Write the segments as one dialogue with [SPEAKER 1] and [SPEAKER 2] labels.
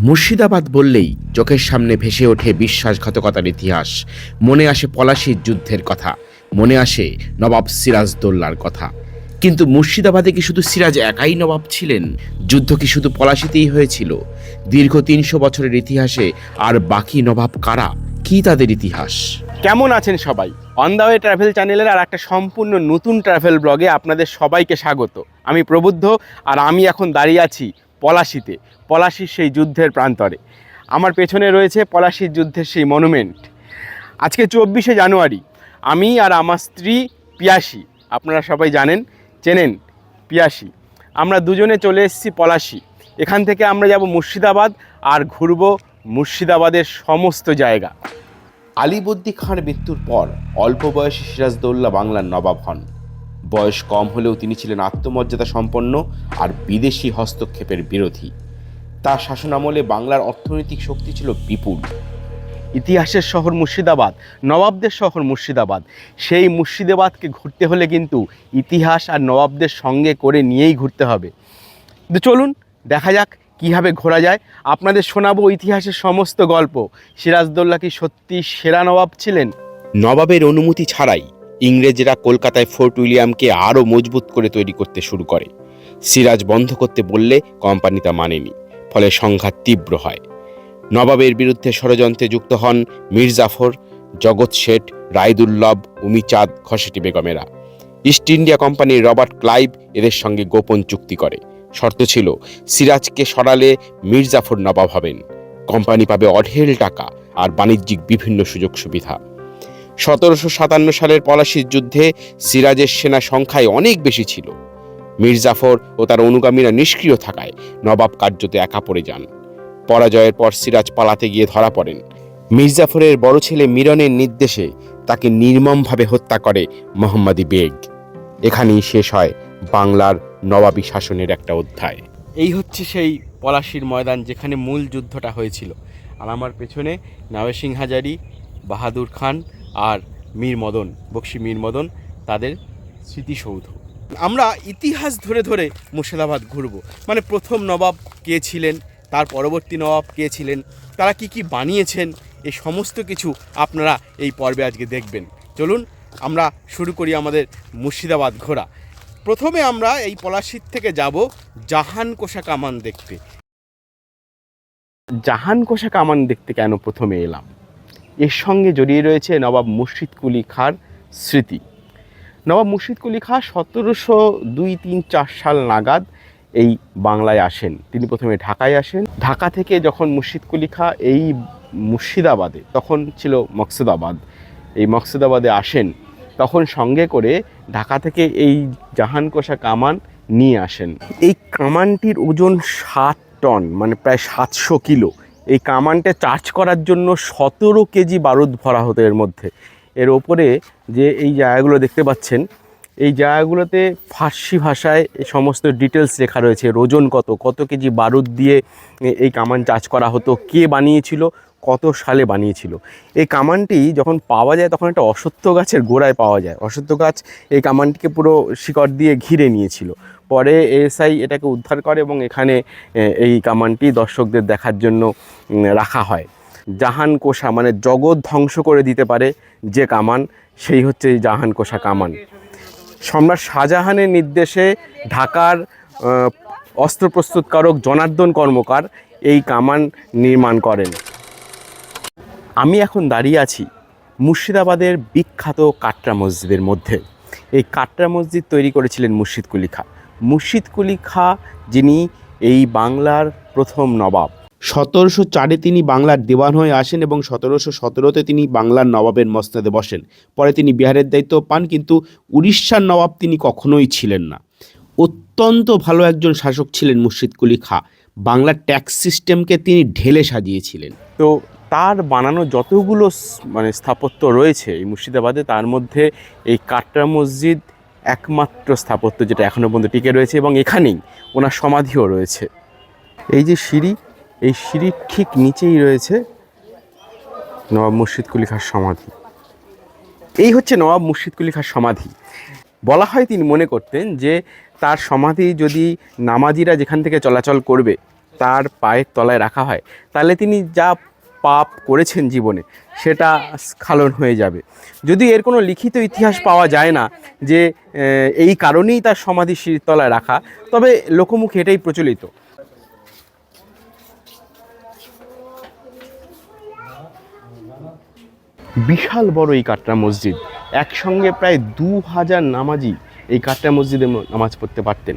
[SPEAKER 1] মুর্শিদাবাদ বললেই চোখের সামনে ভেসে ওঠে বিশ্বাসঘাতকতার ইতিহাস। মনে আসে পলাশির যুদ্ধের কথা। মনে আসে নবাব সিরাজদৌল্লার কথা। কিন্তু মুর্শিদাবাদে কি শুধু সিরাজ একাই নবাব ছিলেন? যুদ্ধ কি শুধু পলাশিতেই হয়েছিল? দীর্ঘ তিনশো বছরের ইতিহাসে আর বাকি নবাব কারা? কি তাদের ইতিহাস?
[SPEAKER 2] কেমন আছেন সবাই? অন দ্য ওয়ে ট্রাভেল চ্যানেলের আর একটা সম্পূর্ণ নতুন ট্রাভেল ব্লগে আপনাদের সবাইকে স্বাগত। আমি প্রবুদ্ধ আর আমি এখন দাঁড়িয়ে আছি পলাশিতে। পলাশির সেই যুদ্ধের প্রান্তরে। আমার পেছনে রয়েছে পলাশির যুদ্ধের সেই মনুমেন্ট। আজকে চব্বিশে জানুয়ারি, আমি আর আমার স্ত্রী পিয়াসি, আপনারা সবাই জানেন, চেনেন পিয়াসি। আমরা দুজনে চলে এসেছি পলাশি। এখান থেকে আমরা যাব মুর্শিদাবাদ আর ঘুরবো মুর্শিদাবাদের সমস্ত জায়গা।
[SPEAKER 1] আলিবদ্দি খাঁর মৃত্যুর পর অল্প বয়সী সিরাজদৌল্লা বাংলার নবাব হন। বয়স কম হলেও তিনি ছিলেন আত্মমর্যাদা সম্পন্ন আর বিদেশি হস্তক্ষেপের বিরোধী। তার শাসনামলে বাংলার অর্থনৈতিক শক্তি ছিল বিপুল।
[SPEAKER 2] ইতিহাসের শহর মুর্শিদাবাদ, নবাবদের শহর মুর্শিদাবাদ। সেই মুর্শিদাবাদকে ঘুরতে হলে কিন্তু ইতিহাস আর নবাবদের সঙ্গে করে নিয়েই ঘুরতে হবে। তো চলুন, দেখা যাক কীভাবে ঘোরা যায়। আপনাদের শোনাবো ইতিহাসের সমস্ত গল্প। সিরাজদৌল্লা কি সত্যি সেরা নবাব ছিলেন?
[SPEAKER 1] নবাবের অনুমতি ছাড়াই ইংরেজরা কলকাতায় ফোর্ট উইলিয়ামকে আরও মজবুত করে তৈরি করতে শুরু করে। সিরাজ বন্ধ করতে বললে কোম্পানি তা মানেনি। ফলে সংঘাত তীব্র হয়। নবাবের বিরুদ্ধে ষড়যন্ত্রে যুক্ত হন মীর জাফর, জগৎ শেঠ রায়দুল্লভ উমিচাঁদ, খসেটি বেগমেরা। ইস্ট ইন্ডিয়া কোম্পানির রবার্ট ক্লাইভ এদের সঙ্গে গোপন চুক্তি করে। শর্ত ছিল, সিরাজকে সরালে মীর জাফর নবাব হবেন। কোম্পানি পাবে অঢেল টাকা আর বাণিজ্যিক বিভিন্ন সুযোগ সুবিধা। সতেরোশো সাতান্ন সালের পলাশির যুদ্ধে সিরাজের সেনা সংখ্যায় অনেক বেশি ছিল। মীর জাফর ও তার অনুগামীরা নিষ্ক্রিয় থাকায় নবাব কার্যতে একা পড়ে যান। পরাজয়ের পর সিরাজ পালাতে গিয়ে ধরা পড়েন। মীর জাফরের বড় ছেলে মিরনের নির্দেশে তাকে নির্মমভাবে হত্যা করে মোহাম্মদী বেগ। এখানেই শেষ হয় বাংলার নবাবী শাসনের একটা অধ্যায়।
[SPEAKER 2] এই হচ্ছে সেই পলাশির ময়দান যেখানে মূল যুদ্ধটা হয়েছিল। আর আমার পেছনে নাওয়ে হাজারি, বাহাদুর খান আর মীর মদন, বক্সি মীর মদন, তাদের স্মৃতিসৌধ। আমরা ইতিহাস ধরে ধরে মুর্শিদাবাদ ঘুরব। মানে প্রথম নবাব কে ছিলেন, তার পরবর্তী নবাব কে ছিলেন, তারা কি কি বানিয়েছেন এই সমস্ত কিছু আপনারা এই পর্বে আজকে দেখবেন। চলুন, আমরা শুরু করি আমাদের মুর্শিদাবাদ ঘোরা। প্রথমে আমরা এই পলাশির থেকে যাব জাহান কোষা কামান দেখতে। জাহান কোষা কামান দেখতে কেন প্রথমে এলাম? এর সঙ্গে জড়িয়ে রয়েছে নবাব মুর্শিদ কুলি খাঁর স্মৃতি। নবাব মুর্শিদ কুলি খাঁ সতেরোশো দুই তিন চার সাল নাগাদ এই বাংলায় আসেন। তিনি প্রথমে ঢাকায় আসেন। ঢাকা থেকে যখন মুর্শিদ কুলি খাঁ এই মুর্শিদাবাদে, তখন ছিল মকসুদাবাদ। এই মকসুদাবাদে আসেন, তখন সঙ্গে করে ঢাকা থেকে এই জাহানকোষা কামান নিয়ে আসেন। এই কামানটির ওজন সাত টন মানে প্রায় সাতশো কিলো। এই কামানটা চার্জ করার জন্য সতেরো কেজি বারুদ ভরা হতো এর মধ্যে। এর ওপরে যে এই জায়গাগুলো দেখতে পাচ্ছেন, এই জায়গাগুলোতে ফার্সি ভাষায় সমস্ত ডিটেলস লেখা রয়েছে, ওজন কত কত কেজি বারুদ দিয়ে এই কামান চার্জ করা হতো, কে বানিয়েছিল, কত সালে বানিয়েছিল। এই কামানটি যখন পাওয়া যায় তখন একটা অশ্বত্থ গাছের গোড়ায় পাওয়া যায়। অশ্বত্থ গাছ এই কামানটিকে পুরো শিকড় দিয়ে ঘিরে নিয়েছিল। পরে এএসআই এটাকে উদ্ধার করে এবং এখানে এই কামানটি দর্শকদের দেখার জন্য রাখা হয়। জাহান কোষা মানে জগৎ ধ্বংস করে দিতে পারে যে কামান, সেই হচ্ছে এই জাহান কোষা কামান। সম্রাট শাহজাহানের নির্দেশে ঢাকার অস্ত্র প্রস্তুতকারক জনার্দন কর্মকার এই কামান নির্মাণ করেন। আমি এখন দাঁড়িয়ে আছি মুর্শিদাবাদের বিখ্যাত কাটরা মসজিদের মধ্যে। এই কাটরা মসজিদ তৈরি করেছিলেন মুর্শিদ কুলি খাঁ মুর্শিদ কুলি খাঁ যিনি এই বাংলার প্রথম নবাব।
[SPEAKER 1] সতেরোশো চারে তিনি বাংলার দেওয়ান হয়ে আসেন এবং সতেরোশো সতেরোতে তিনি বাংলার নবাবের মসনদে বসেন। পরে তিনি বিহারের দায়িত্ব পান, কিন্তু উড়িষ্যার নবাব তিনি কখনোই ছিলেন না। অত্যন্ত ভালো একজন শাসক ছিলেন মুর্শিদ কুলি খাঁ। বাংলার ট্যাক্স সিস্টেমকে তিনি ঢেলে সাজিয়েছিলেন।
[SPEAKER 2] তো তার বানানো যতগুলো মানে স্থাপত্য রয়েছে এই মুর্শিদাবাদে, তার মধ্যে এই কাটরা মসজিদ একমাত্র স্থাপত্য যেটা এখনও পর্যন্ত টিকে রয়েছে এবং এখানেই ওনার সমাধিও রয়েছে। এই যে সিঁড়ি এই সিঁড়ির ঠিক নিচেই রয়েছে নবাব মুর্শিদ কুলি খাঁর সমাধি। এই হচ্ছে নবাব মুর্শিদ কুলি খাঁর সমাধি। বলা হয় তিনি মনে করতেন যে তার সমাধি যদি নামাজিরা যেখান থেকে চলাচল করবে, তার পায়ের তলায় রাখা হয়, তাহলে তিনি যা পাপ করেছেন জীবনে, সেটা স্খালন হয়ে যাবে। যদি এর কোনো লিখিত ইতিহাস পাওয়া যায় না যে এই কারণেই তার সমাধি সিঁড়ির তলায় রাখা, তবে লোকমুখে এটাই প্রচলিত। বিশাল বড় এই কাটরা মসজিদ। একসঙ্গে প্রায় দু হাজার নামাজি এই কাটরা মসজিদে নামাজ পড়তে পারতেন।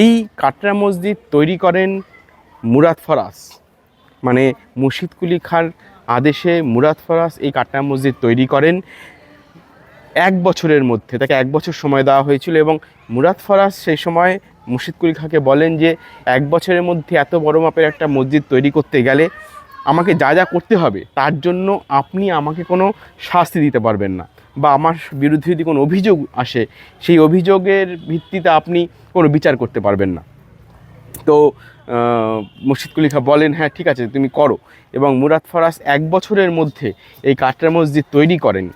[SPEAKER 2] এই কাটরা মসজিদ তৈরি করেন মুরাদ ফরাস। মানে মুর্শিদ কুলি খার আদেশে মুরাদ ফরাস এই কাটরা মসজিদ তৈরি করেন। এক বছরের মধ্যে, তাকে এক বছর সময় দেওয়া হয়েছিল এবং মুরাদ ফরাজ সেই সময় মুর্শিদ কুলি খাঁকে বলেন যে, এক বছরের মধ্যে এত বড় মাপের একটা মসজিদ তৈরি করতে গেলে আমাকে যা যা করতে হবে, তার জন্য আপনি আমাকে কোনো শাস্তি দিতে পারবেন না বা আমার বিরুদ্ধে যদি কোনো অভিযোগ আসে, সেই অভিযোগের ভিত্তিতে আপনি কোনো বিচার করতে পারবেন না। তো মুর্শিদ কুলি খাঁ বলেন হ্যাঁ ঠিক আছে, তুমি করো। এবং মুরাদ ফরাজ এক বছরের মধ্যে এই কাটরা মসজিদ তৈরি করেন।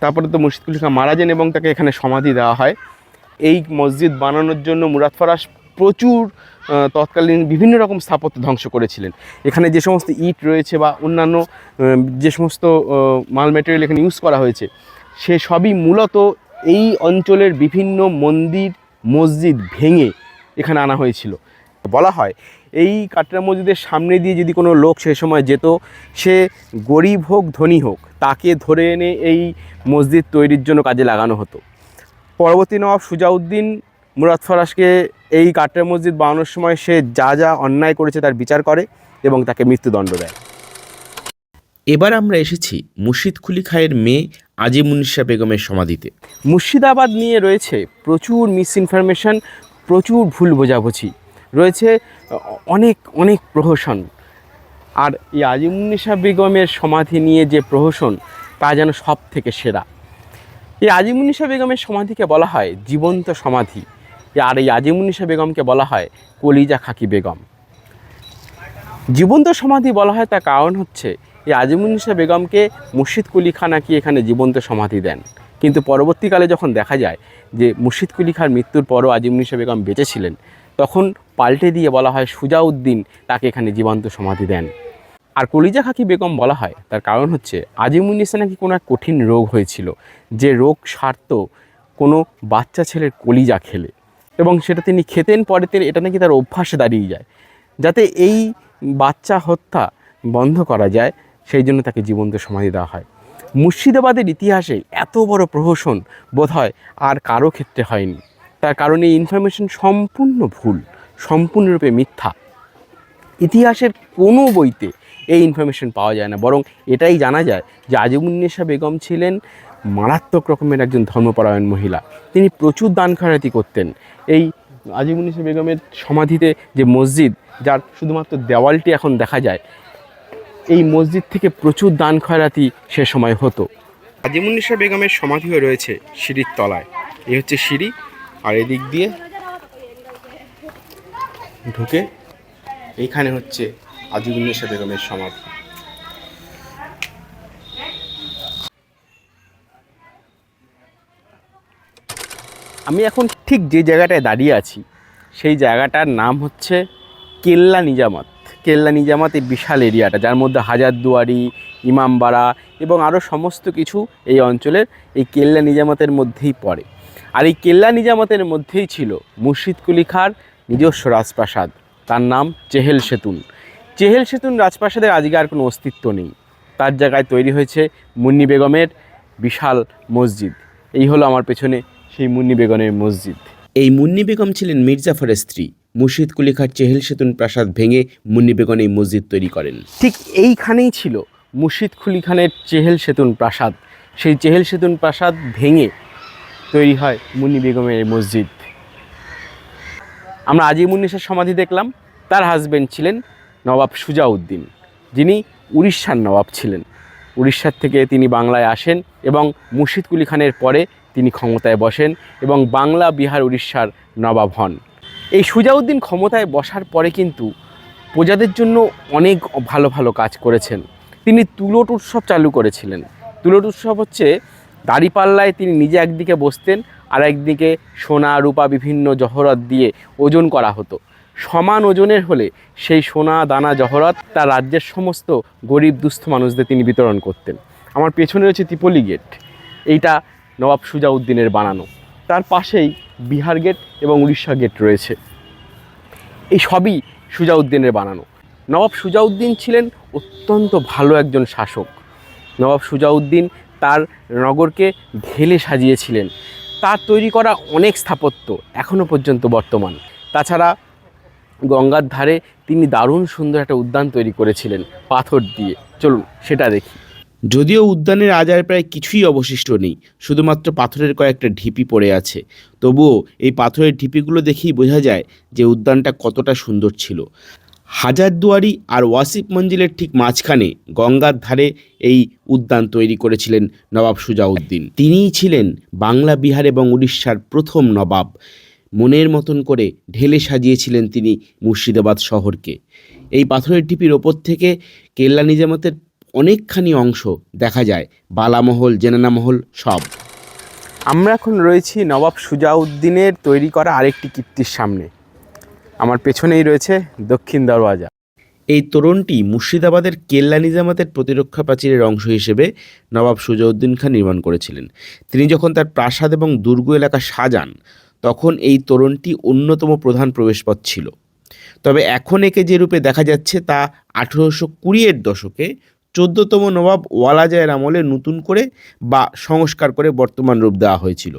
[SPEAKER 2] তারপরে তো মুর্শিদ খাঁ মারা যান এবং তাকে এখানে সমাধি দেওয়া হয়। এই মসজিদ বানানোর জন্য মুরাদ ফরাস প্রচুর তৎকালীন বিভিন্ন রকম স্থাপত্য ধ্বংস করেছিলেন। এখানে যে সমস্ত ইট রয়েছে বা অন্যান্য যে সমস্ত মাল ম্যাটেরিয়াল এখানে ইউজ করা হয়েছে, সে সবই মূলত এই অঞ্চলের বিভিন্ন মন্দির, মসজিদ ভেঙে এখানে আনা হয়েছিল। বলা হয়, এই কাটরা মসজিদের সামনে দিয়ে যদি কোনো লোক সে সময় যেত, সে গরিব হোক, ধনী হোক, তাকে ধরে এনে এই মসজিদ তৈরির জন্য কাজে লাগানো হতো। পরবর্তী নবাব সুজাউদ্দিন মুরাদ ফরাসকে এই কাটরা মসজিদ বানানোর সময় সে যা যা অন্যায় করেছে তার বিচার করে এবং তাকে মৃত্যুদণ্ড দেয়।
[SPEAKER 1] এবার আমরা এসেছি মুর্শিদ কুলি খায়ের মেয়ে আজিমুন্নিসা বেগমের সমাধিতে।
[SPEAKER 2] মুর্শিদাবাদ নিয়ে রয়েছে প্রচুর মিসইনফরমেশন প্রচুর ভুল বোঝাবুঝি রয়েছে অনেক অনেক প্রহসন। আর এই আজিমুন্নিসা বেগমের সমাধি নিয়ে যে প্রহসন তা যেন সব থেকে সেরা। এই আজিমুন্নিসা বেগমের সমাধিকে বলা হয় জীবন্ত সমাধি। আর এই আজিমুন্নিসা বেগমকে বলা হয় কলিজা খাকি বেগম। জীবন্ত সমাধি বলা হয় তার কারণ হচ্ছে, এই আজিমুন্নিসা বেগমকে মুর্শিদ কুলি খা নাকি এখানে জীবন্ত সমাধি দেন। কিন্তু পরবর্তীকালে যখন দেখা যায় যে মুর্শিদ কুলি খাঁর মৃত্যুর পরও আজিমুন্নিসা বেগম বেঁচে ছিলেন, তখন পাল্টে দিয়ে বলা হয় সুজাউদ্দিন তাকে এখানে জীবন্ত সমাধি দেন। আর কলিজা খাকি বেগম বলা হয় তার কারণ হচ্ছে আজিমুন্নিসা নাকি কোনো এক কঠিন রোগ হয়েছিল, যে রোগ সারত কোনো বাচ্চা ছেলের কলিজা খেলে। এবং সেটা তিনি খেতেন, পরে তিনি, এটা নাকি তার অভ্যাসে দাঁড়িয়ে যায়। যাতে এই বাচ্চা হত্যা বন্ধ করা যায়, সেই জন্য তাকে জীবন্ত সমাধি দেওয়া হয়। মুর্শিদাবাদের ইতিহাসে এত বড় প্রহসন বোধ হয় আর কারও ক্ষেত্রে হয়নি। তার কারণে এই ইনফরমেশন সম্পূর্ণ ভুল, সম্পূর্ণরূপে মিথ্যা। ইতিহাসের কোনো বইতে এই ইনফরমেশন পাওয়া যায় না, বরং এটাই জানা যায় যে আজিমুন্নেসা বেগম ছিলেন মারাত্মক রকমের একজন ধর্মপরায়ণ মহিলা। তিনি প্রচুর দান খয়রাতি করতেন। এই আজিমুন্নেসা বেগমের সমাধিতে যে মসজিদ, যার শুধুমাত্র দেওয়ালটি এখন দেখা যায়, এই মসজিদ থেকে প্রচুর দান খয়রাতি সে সময় হতো। আজিমুন্নেসা বেগমের সমাধিও রয়েছে সিঁড়ির তলায়। এই হচ্ছে সিঁড়ি, আর এদিক দিয়ে ঢুকে এইখানে হচ্ছে আজিমুন্নেসা বেগমের সমাধি। আমি এখন ঠিক যে জায়গাটায় দাঁড়িয়ে আছি, সেই জায়গাটার নাম হচ্ছে কেল্লা নিজামাত। কেল্লা নিজামাত এই বিশাল এরিয়াটা, যার মধ্যে হাজারদুয়ারি, ইমামবাড়া এবং আরও সমস্ত কিছু এই অঞ্চলের এই কেল্লা নিজামাতের মধ্যেই পড়ে। আর এই কেল্লা নিজামাতের মধ্যেই ছিল মুর্শিদ কুলি খাঁর নিজস্ব রাজপ্রাসাদ, তার নাম চেহেল সেতুন। চেহেল সেতুন রাজপ্রাসাদের আজকে আর কোনো অস্তিত্ব নেই। তার জায়গায় তৈরি হয়েছে মুন্নি বেগমের বিশাল মসজিদ। এই হলো আমার পেছনে সেই মুন্নি বেগমের মসজিদ।
[SPEAKER 1] এই মুন্নি বেগম ছিলেন মির্জাফরের স্ত্রী। মুর্শিদ কুলি খাঁর চেহেল সেতুন প্রাসাদ ভেঙে মুন্নি বেগম এই মসজিদ তৈরি করেন।
[SPEAKER 2] ঠিক এইখানেই ছিল মুর্শিদ কুলি খানের চেহেল সেতুন প্রাসাদ। সেই চেহেল সেতুন প্রাসাদ ভেঙে তৈরি হয় মুন্নি বেগমের এই মসজিদ। আমরা আজিমুন্নিসার সমাধি দেখলাম। তার হাজবেন্ড ছিলেন নবাব সুজাউদ্দিন যিনি উড়িষ্যার নবাব ছিলেন। উড়িষ্যার থেকে তিনি বাংলায় আসেন এবং মুর্শিদ কুলি খানের পরে তিনি ক্ষমতায় বসেন এবং বাংলা, বিহার, উড়িষ্যার নবাব হন। এই সুজাউদ্দিন ক্ষমতায় বসার পরে কিন্তু প্রজাদের জন্য অনেক ভালো ভালো কাজ করেছেন। তিনি তুলট উৎসব চালু করেছিলেন। তুলট উৎসব হচ্ছে দাড়িপাল্লায় তিনি নিজে একদিকে বসতেন আর একদিকে সোনা, রূপা বিভিন্ন জহরত দিয়ে ওজন করা হতো। সমান ওজনের হলে সেই সোনা, দানা, জহরত তার রাজ্যের সমস্ত গরিব, দুস্থ মানুষদের তিনি বিতরণ করতেন। আমার পেছনে রয়েছে ত্রিপলি গেট। এইটা নবাব সুজাউদ্দিনের বানানো। তার পাশেই বিহার গেট এবং উড়িষ্যা গেট রয়েছে। এই সবই সুজাউদ্দিনের বানানো। নবাব সুজাউদ্দিন ছিলেন অত্যন্ত ভালো একজন শাসক। নবাব সুজাউদ্দিন তার নগরকে ঢেলে সাজিয়েছিলেন। তার তৈরি করা অনেক স্থাপত্য এখনও পর্যন্ত বর্তমান। তাছাড়া গঙ্গার ধারে তিনি দারুণ সুন্দর একটা উদ্যান তৈরি করেছিলেন পাথর দিয়ে। চলুন, সেটা দেখি।
[SPEAKER 1] যদিও উদ্যানের আজ আর প্রায় কিছুই অবশিষ্ট নেই, শুধুমাত্র পাথরের কয়েকটা ঢিপি পড়ে আছে। তবুও এই পাথরের ঢিপিগুলো দেখেই বোঝা যায় যে উদ্যানটা কতটা সুন্দর ছিল। হাজারদুয়ারি আর ওয়াসিফ মঞ্জিলের ঠিক মাঝখানে গঙ্গার ধারে এই উদ্যান তৈরি করেছিলেন নবাব সুজাউদ্দিন। তিনিই ছিলেন বাংলা, বিহার এবং উড়িষ্যার প্রথম নবাব। মনের মতন করে ঢেলে সাজিয়েছিলেন তিনি মুর্শিদাবাদ শহরকে। এই পাথরের ঢিপির ওপর থেকে কেল্লা নিজামতের অনেকখানি অংশ দেখা যায়। বালামহল জেনানামহল সব।
[SPEAKER 2] আমরা এখন রয়েছি নবাব সুজাউদ্দিনের তৈরি করা আরেকটি কীর্তির সামনে। আমার পেছনেই রয়েছে দক্ষিণ দরওয়াজা।
[SPEAKER 1] এই তোরণটি মুর্শিদাবাদের কেল্লা নিজামাতের প্রতিরক্ষা প্রাচীরের অংশ হিসেবে নবাব সুজাউদ্দিন খান নির্মাণ করেছিলেন। তিনি যখন তার প্রাসাদ এবং দুর্গ এলাকা সাজান তখন এই তোরণটি অন্যতম প্রধান প্রবেশপথ ছিল। তবে এখন একে যে রূপে দেখা যাচ্ছে তা আঠেরোশো কুড়িয়ের দশকে চোদ্দতম নবাব ওয়ালাজায়ের আমলে নতুন করে বা সংস্কার করে বর্তমান রূপ দেওয়া হয়েছিল।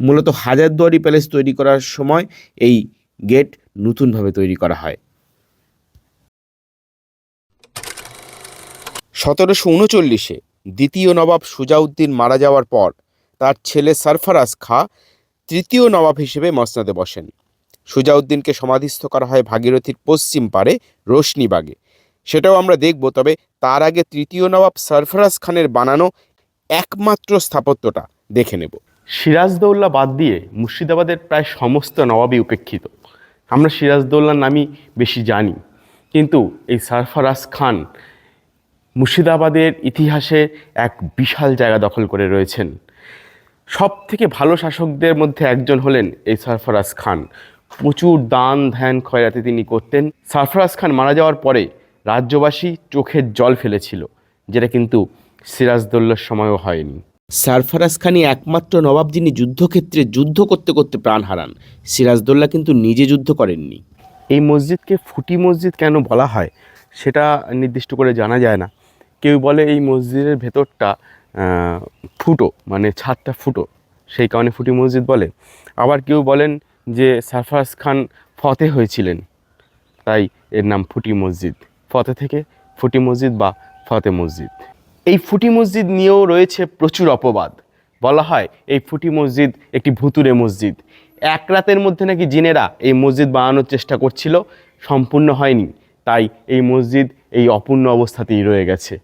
[SPEAKER 1] মূলত হাজারদুয়ারি প্যালেস তৈরি করার সময় এই গেট নতুনভাবে তৈরি করা হয়। সতেরোশো উনচল্লিশে দ্বিতীয় নবাব সুজাউদ্দিন মারা যাওয়ার পর তার ছেলে সরফরাজ খা তৃতীয় নবাব হিসেবে মসনাদে বসেন। সুজাউদ্দিনকে সমাধিস্থ করা হয় ভাগীরথীর পশ্চিম পারে রোশনীবাগে সেটাও আমরা দেখব, তবে তার আগে তৃতীয় নবাব সরফরাজ খানের বানানো একমাত্র স্থাপত্যটা দেখে নেব।
[SPEAKER 2] সিরাজদৌল্লা বাদ দিয়ে মুর্শিদাবাদের প্রায় সমস্ত নবাবই উপেক্ষিত। আমরা সিরাজদৌল্লার নামই বেশি জানি, কিন্তু এই সরফরাজ খান মুর্শিদাবাদের ইতিহাসে এক বিশাল জায়গা দখল করে রয়েছেন। সব থেকে ভালো শাসকদের মধ্যে একজন হলেন এই সরফরাজ খান। প্রচুর দান ধ্যান খয়রাতি তিনি করতেন। সরফরাজ খান মারা যাওয়ার পরে রাজ্যবাসী চোখের জল ফেলেছিল, যেটা কিন্তু সিরাজদৌল্লার সময়ও হয়নি।
[SPEAKER 1] সারফারাজ খানই একমাত্র নবাব যিনি যুদ্ধক্ষেত্রে যুদ্ধ করতে করতে প্রাণ হারান। সিরাজদৌল্লা কিন্তু নিজে যুদ্ধ করেননি।
[SPEAKER 2] এই মসজিদকে ফুটি মসজিদ কেন বলা হয়, সেটা নির্দিষ্ট করে জানা যায় না। কেউ বলে এই মসজিদের ভেতরটা ফুটো মানে ছাদটা ফুটো, সেই কারণে ফুটি মসজিদ বলে। আবার কেউ বলেন যে সারফরাজ খান ফতে হয়েছিলেন, তাই এর নাম ফুটি মসজিদ। ফতে থেকে ফুটি মসজিদ বা ফতে মসজিদ। এই ফুটি মসজিদ নিয়েও রয়েছে প্রচুর অপবাদ। বলা হয় এই ফুটি মসজিদ একটি ভুতুরে মসজিদ। এক রাতের মধ্যে নাকি জিনেরা এই মসজিদ বানানোর চেষ্টা করছিল, সম্পূর্ণ হয়নি। তাই এই মসজিদ এই অপূর্ণ অবস্থাতেই রয়ে গেছে।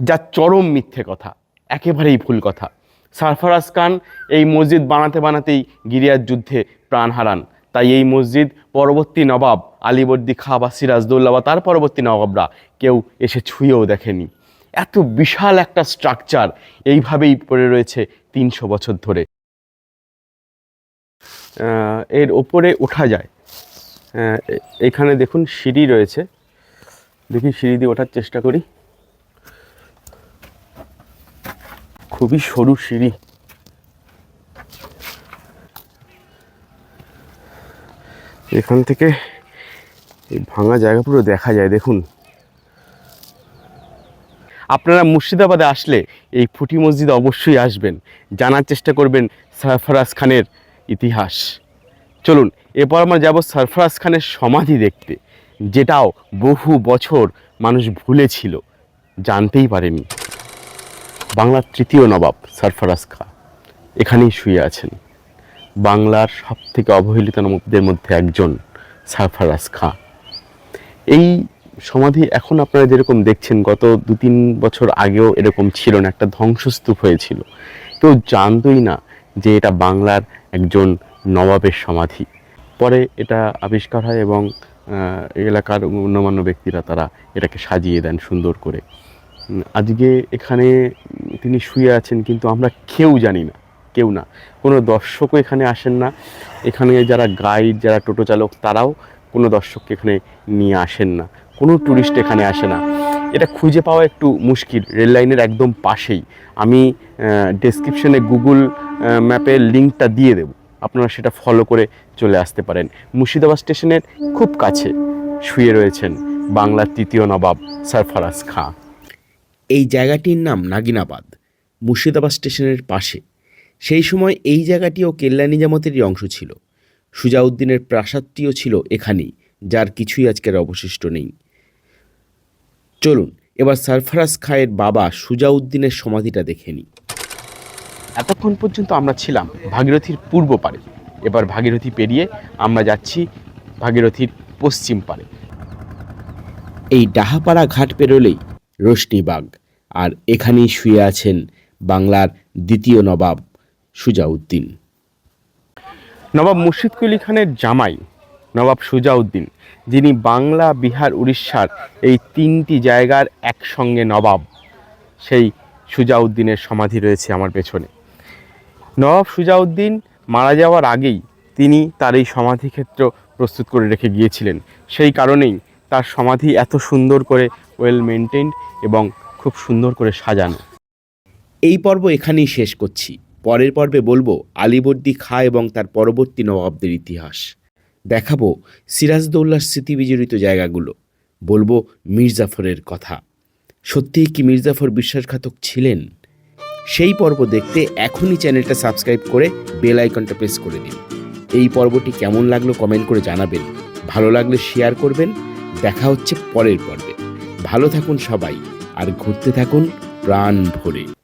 [SPEAKER 2] যা চরম মিথ্যে কথা, একেবারেই ভুল কথা। সারফরাজ খান এই মসজিদ বানাতে বানাতেই গিরিয়ার যুদ্ধে প্রাণ হারান। তাই এই মসজিদ পরবর্তী নবাব আলীবর্দী খা বা সিরাজদৌল্লা বা তার পরবর্তী নবাবরা কেউ এসে ছুঁয়েও দেখেনি। এত বিশাল একটা স্ট্রাকচার এইভাবেই পড়ে রয়েছে তিনশো বছর ধরে। এর ওপরে ওঠা যায়। এখানে দেখুন সিঁড়ি রয়েছে। দেখি সিঁড়ি দিয়ে ওঠার চেষ্টা করি। খুবই সরু সিঁড়ি। এখান থেকে এই ভাঙা জায়গা পুরো দেখা যায়, দেখুন। আপনারা মুর্শিদাবাদে আসলে এই ফুটি মসজিদে অবশ্যই আসবেন। জানার চেষ্টা করবেন সরফরাজ খানের ইতিহাস। চলুন, এরপর আমরা যাব সরফরাজ খানের সমাধি দেখতে, যেটাও বহু বছর মানুষ ভুলেছিল, জানতেই পারেনি বাংলার তৃতীয় নবাব সরফরাজ খা এখানেই শুয়ে আছেন। বাংলার সব থেকে অবহেলিত নবাবদের মধ্যে একজন সরফরাজ খা। এই সমাধি এখন আপনারা যেরকম দেখছেন, গত দু তিন বছর আগেও এরকম ছিল না, একটা ধ্বংসস্তূপ হয়েছিল। কেউ জানতই না যে এটা বাংলার একজন নবাবের সমাধি। পরে এটা আবিষ্কার হয় এবং এলাকার গণ্যমান্য ব্যক্তিরা তারা এটাকে সাজিয়ে দেন সুন্দর করে। আজকে এখানে তিনি শুয়ে আছেন, কিন্তু আমরা কেউ জানি না, কেউ না। কোনো দর্শকও এখানে আসেন না। এখানে যারা গাইড, যারা টোটো চালক, তারাও
[SPEAKER 3] কোনো দর্শককে এখানে নিয়ে আসেন না। কোনো ট্যুরিস্ট এখানে আসে না। এটা খুঁজে পাওয়া একটু মুশকিল। রেল লাইনের একদম পাশেই। আমি ডেসক্রিপশনে গুগল ম্যাপের লিঙ্কটা দিয়ে দেবো। আপনারা সেটা ফলো করে চলে আসতে পারেন। মুর্শিদাবাদ স্টেশনের খুব কাছে শুয়ে রয়েছেন বাংলার তৃতীয় নবাব সরফরাজ খাঁ।
[SPEAKER 2] এই জায়গাটির নাম নাগিনাবাদ, মুর্শিদাবাদ স্টেশনের পাশে। সেই সময় এই জায়গাটিও কেল্লা নিজামতেরই অংশ ছিল। সুজাউদ্দিনের প্রাসাদটিও ছিল এখানেই, যার কিছুই আজকের অবশিষ্ট নেই। চলুন, এবার সরফরাজ খায়ের বাবা সুজাউদ্দিনের সমাধিটা দেখে নিই।
[SPEAKER 3] এতক্ষণ পর্যন্ত আমরা ছিলাম ভাগীরথীর পূর্ব পারে। এবার ভাগীরথী পেরিয়ে আমরা যাচ্ছি ভাগীরথীর পশ্চিম পারে।
[SPEAKER 2] এই ডাহাপাড়া ঘাট পেরোলেই রোশনীবাগ আর এখানেই শুয়ে আছেন বাংলার দ্বিতীয় নবাব সুজাউদ্দিন।
[SPEAKER 3] নবাব মুর্শিদ কুলি খানের জামাই নবাব সুজাউদ্দিন, যিনি বাংলা, বিহার, উড়িষ্যার এই তিনটি জায়গার একসঙ্গে নবাব। সেই সুজাউদ্দিনের সমাধি রয়েছে আমার পেছনে। নবাব সুজাউদ্দিন মারা যাওয়ার আগেই তিনি তার এই সমাধিক্ষেত্র প্রস্তুত করে রেখে গিয়েছিলেন। সেই কারণেই তার সমাধি এত সুন্দর করে ওয়েল মেনটেন্ড এবং খুব সুন্দর করে সাজানো।
[SPEAKER 2] এই পর্ব এখানেই শেষ করছি। পরের পর্বে বলব আলিবর্দী খা এবং তার পরবর্তী নবাবদের ইতিহাস। দেখাবো সিরাজদৌল্লার স্মৃতিবিজড়িত জায়গাগুলো। বলব মির্জাফরের কথা। সত্যিই কি মির্জাফর বিশ্বাসঘাতক ছিলেন? সেই পর্ব দেখতে এখনই চ্যানেলটা সাবস্ক্রাইব করে বেল আইকনটা প্রেস করে দিন। এই পর্বটি কেমন লাগল কমেন্ট করে জানাবেন। ভালো লাগলে শেয়ার করবেন। দেখা হচ্ছে পরের পর্বে। ভালো থাকুন সবাই আর ঘুরতে থাকুন প্রাণ ভরে।